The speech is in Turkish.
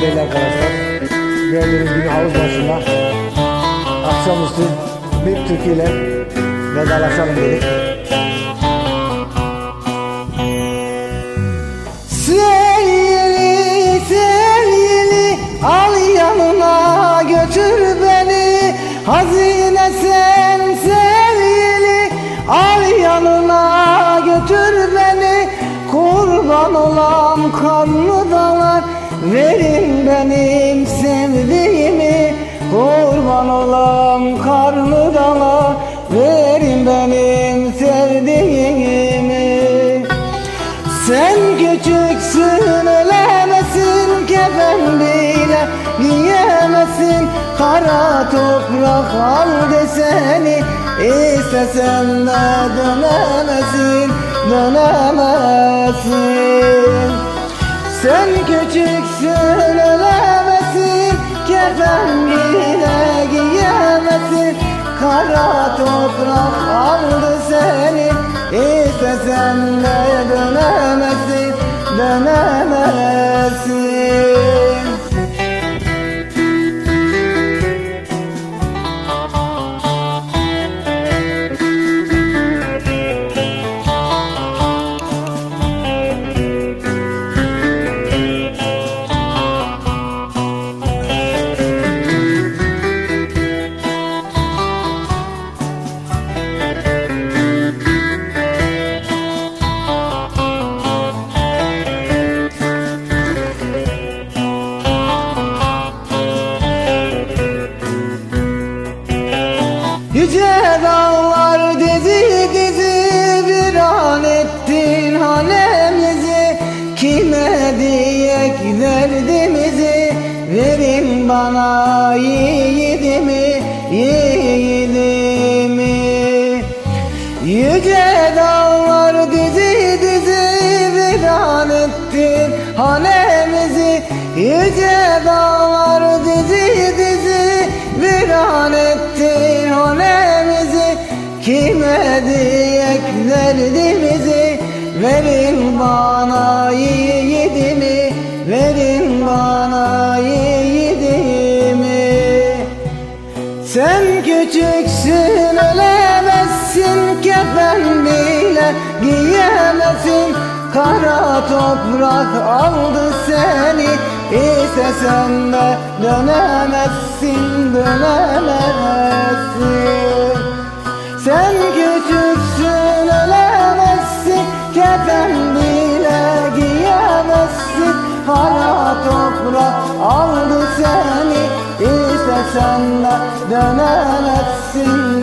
sevgili arkadaşlar. Gördüğünüz havuz başında akşamüstü bir türküyle vedalaşalım dedik. Sevgili, sevgili al yanına götür beni Hazine sen sevgili al yanına götür beni Kurban olan kanlı dağlar verin benim sevdiğimi Kurban olan karlı dağlar verin benim sevdiğimi. Sen küçüksün ölemezsin kefen bile. Giyemezsin Kara toprak aldı seni. İstesen de dönemezsin dönemezsin Sen küçüksün ölemezsin kefen bile giyemezsin. Kara toprak aldı Yüce dağlar dizi dizi bir an ettin hanemizi Kime diyek derdimizi verin bana yiğidimi yiğidimi. Yüce dağlar dizi dizi bir an ettin hanemizi Yüce dağlar dizi dizi Diyek derdimizi verin bana yiğidimi. Verin bana yiğidimi. Sen küçüksün ölemezsin. Kefen bile giyemezsin Kara toprak aldı seni. İstesen de dönemezsin dönemezsin Sen küçüksün ölemezsin. Kefen bile giyemezsin. Kara toprak aldı seni. İstesen de dönemezsin dönemezsin